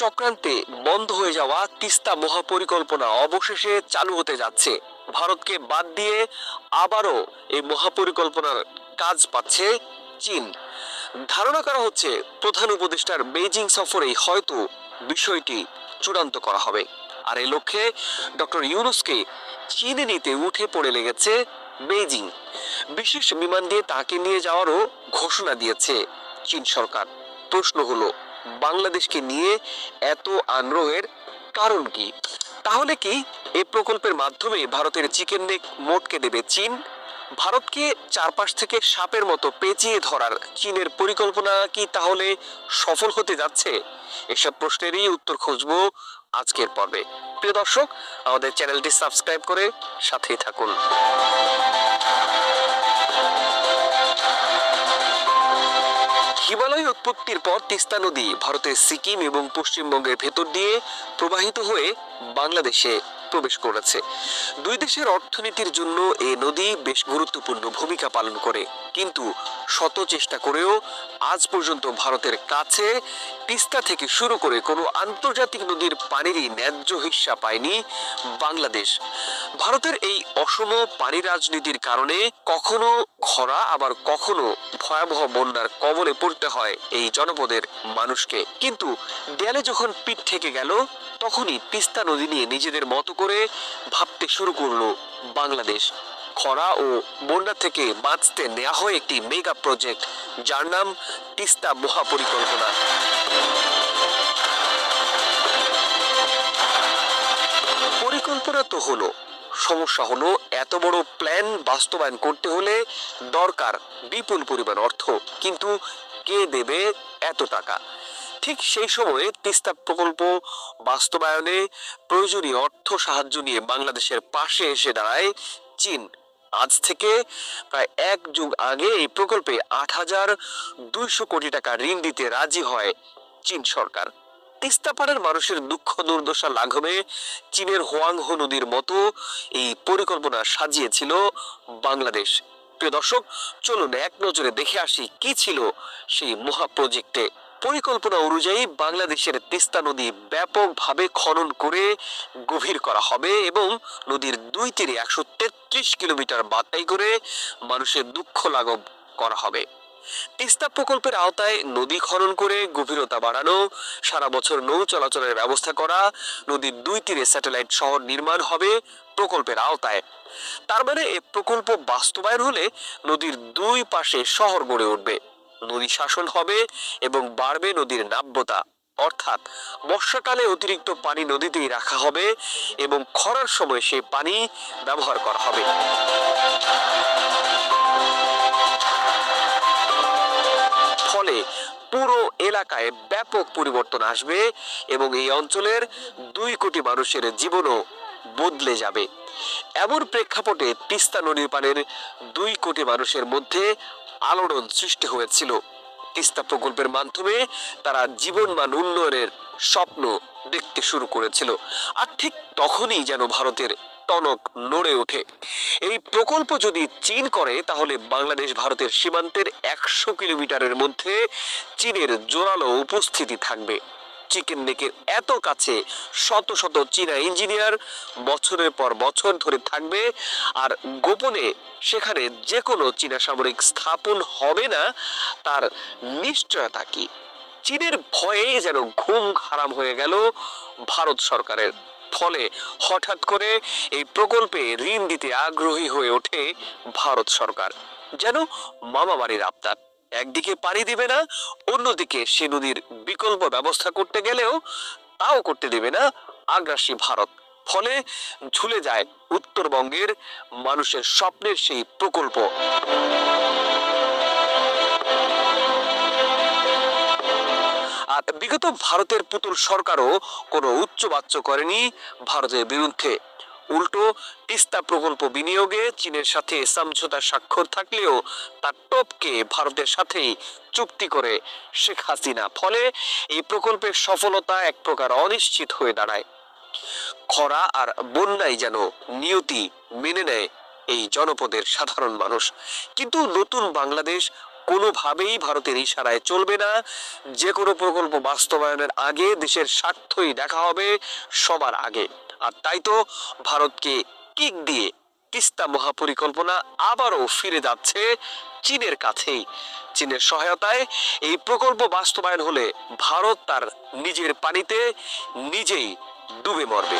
চক্রান্তে বন্ধ হয়ে যাওয়া তিস্তা মহাপরিকল্পনা অবশেষে চালু হতে যাচ্ছে। ভারতকে বাদ দিয়ে আবারও এই মহাপরিকল্পনার কাজ পাচ্ছে চীন। ধারণা করা হচ্ছে প্রধান উপদেষ্টার বেইজিং সফরেই হয়তো বিষয়টি চূড়ান্ত করা হবে। আর এই লক্ষ্যে ডক্টর ইউনুসকে চীনে নিতে উঠে পড়ে লেগেছে বেইজিং। বিশেষ বিমান দিয়ে তাকে নিয়ে যাওয়ারও ঘোষণা দিয়েছে চীন সরকার। প্রশ্ন হলো বাংলাদেশকে নিয়ে এত আগ্রহের কারণ কি? তাহলে কি এই প্রকল্পের মাধ্যমে ভারতের চিকেন নেক মোটকে দেবে চীন? ভারতকে চারপাশ থেকে সাপের মতো পেঁচিয়ে ধরার চীনের পরিকল্পনা কি তাহলে সফল হতে যাচ্ছে? এসব প্রশ্নেরই উত্তর খুঁজবো আজকের পর্বে। প্রিয় দর্শক, আমাদের চ্যানেলটি সাবস্ক্রাইব করে সাথেই থাকুন। হিমালয় উৎপত্তির পর তিস্তা নদী ভারতের সিকিম এবং পশ্চিমবঙ্গের ভেতর দিয়ে প্রবাহিত হয়ে বাংলাদেশে প্রবেশ করেছে। দুই দেশের অর্থনীতির জন্য এই নদী বেশ গুরুত্বপূর্ণ ভূমিকা পালন করে। কিন্তু শত চেষ্টা করেও আজ পর্যন্ত ভারতের কাছে তিস্তা থেকে শুরু করে কোনো আন্তর্জাতিক নদীর পানিরই ন্যায্য হিস্সা পায়নি বাংলাদেশ। ভারতের এই অসম পানি রাজনীতির কারণে কখনো খরা, আবার কখনো ভয়াবহ বন্যার কবলে পড়তে হয় এই জনপদের মানুষকে। কিন্তু দেয়ালে যখন পিঠ থেকে গেল, তখনই তিস্তা নদী নিয়ে নিজেদের মতো করে ভাবতে শুরু করল। বাংলাদেশ, খরা ও বন্যা থেকে বাঁচতে নেওয়া হয় একটি মেগা প্রজেক্ট, যার নাম তিস্তা মহাপরিকল্পনা। পরিকল্পনা তো হলো, সমস্যা হলো এত বড় প্ল্যান বাস্তবায়ন করতে হলে দরকার বিপুল পরিমাণ অর্থ, কিন্তু কে দেবে এত টাকা? ঠিক সেই সময়ে তিস্তা প্রকল্প বাস্তবায়নে প্রয়োজনীয় অর্থ সাহায্য নিয়ে বাংলাদেশের পাশে এসে দাঁড়ায় চীন। আজ থেকে প্রায় এক যুগ আগে এই প্রকল্পে আট হাজার দুইশো কোটি টাকা ঋণ দিতে রাজি হয় চীন সরকার। তিস্তা পাড়ের মানুষের দুঃখ দুর্দশা লাঘবে চীনের হোয়াংহো নদীর মতো এই পরিকল্পনা সাজিয়েছিল বাংলাদেশ। প্রিয় দর্শক, চলুন এক নজরে দেখে আসি কি ছিল সেই মহা প্রজেক্টে পরিকল্পনা অনুযায়ী বাংলাদেশের তিস্তা নদী ব্যাপকভাবে খনন করে গভীর করা হবে এবং নদীর দুই তীরে একশো তেত্রিশ কিলোমিটার বাতাই করে মানুষের দুঃখ লাঘব করা হবে। তিস্তা প্রকল্পের আওতায় নদী খনন করে গভীরতা বাড়ানো, সারা বছর নৌ চলাচলের ব্যবস্থা করা, নদীর দুই তীরে স্যাটেলাইট শহর নির্মাণ হবে প্রকল্পের আওতায়। তার মানে এ প্রকল্প বাস্তবায়ন হলে নদীর দুই পাশে শহর গড়ে উঠবে। নদী শাসন হবে এবং বাড়বে নদীর নাব্যতা। অর্থাৎ বর্ষাকালে অতিরিক্ত পানি নদীতেই রাখা হবে এবং খরার সময় সেই পানি ব্যবহার করা হবে। ফলে পুরো এলাকায় ব্যাপক পরিবর্তন আসবে এবং এই অঞ্চলের দুই কোটি মানুষের জীবনও বদলে যাবে। এমন প্রেক্ষাপটে তিস্তা নদীর পানের দুই কোটি মানুষের মধ্যে আলোড়ন সৃষ্টি হয়েছিল। তিস্তা প্রকল্পের মাধ্যমে তারা জীবনমান উন্নয়নের স্বপ্ন দেখতে শুরু করেছিল আর ঠিক তখনই যেন ভারতের টনক নড়ে ওঠে। এই প্রকল্প যদি চীন করে, তাহলে বাংলাদেশ ভারতের সীমান্তের একশো কিলোমিটারের মধ্যে চীনের জোরালো উপস্থিতি থাকবে। চিকেন নেকের এত কাছে শত শত চীনা ইঞ্জিনিয়ার বছরের পর বছর ধরে থাকবে। আর গোপনে সেখানে যে কোনো চীনা সামরিক স্থাপন হবে না, তার নিশ্চয়তা কি? চীনের ভয়ে যেন ঘুম হারাম হয়ে গেল ভারত সরকারের। ফলে হঠাৎ করে এই প্রকল্পে ঋণ দিতে আগ্রহী হয়ে ওঠে ভারত সরকার। যেন মামাবাড়ির আবদার। একদিকে পানি দিবে না, অন্যদিকে সে নদীর বিকল্প ব্যবস্থা করতে গেলেও তাও করতে দেবে না আগ্রাসী ভারত। ফলে ঝুলে যায় উত্তরবঙ্গের মানুষের স্বপ্নের সেই প্রকল্প। আর বিগত ভারতের পুতুল সরকারও কোনো উচ্চবাচ্য করেনি ভারতের বিরুদ্ধে। উল্টো, তিস্তা প্রকল্প বিনিয়োগে চীনের সাথে সমঝোতা স্বাক্ষর থাকলেও তার টপকে ভারতের সাথেই চুক্তি করে শেখ হাসিনা। ফলে এই প্রকল্পের সফলতা এক প্রকার অনিশ্চিত হয়ে দাঁড়ায়। খরা আর বন্যাই যেন নিয়তি মেনে নেয় এই জনপদের সাধারণ মানুষ। কিন্তু নতুন বাংলাদেশ কোনোভাবেই ভারতের ইশারায় চলবে না। যে কোনো প্রকল্প বাস্তবায়নের আগে দেশের স্বার্থই দেখা হবে সবার আগে। আর তাই তো ভারতকে কিক দিয়ে তিস্তা মহাপরিকল্পনা আবারও ফিরে যাচ্ছে চীনের কাছেই। চীনের সহায়তায় এই প্রকল্প বাস্তবায়ন হলে ভারত তার নিজের পানিতে নিজেই ডুবে মরবে।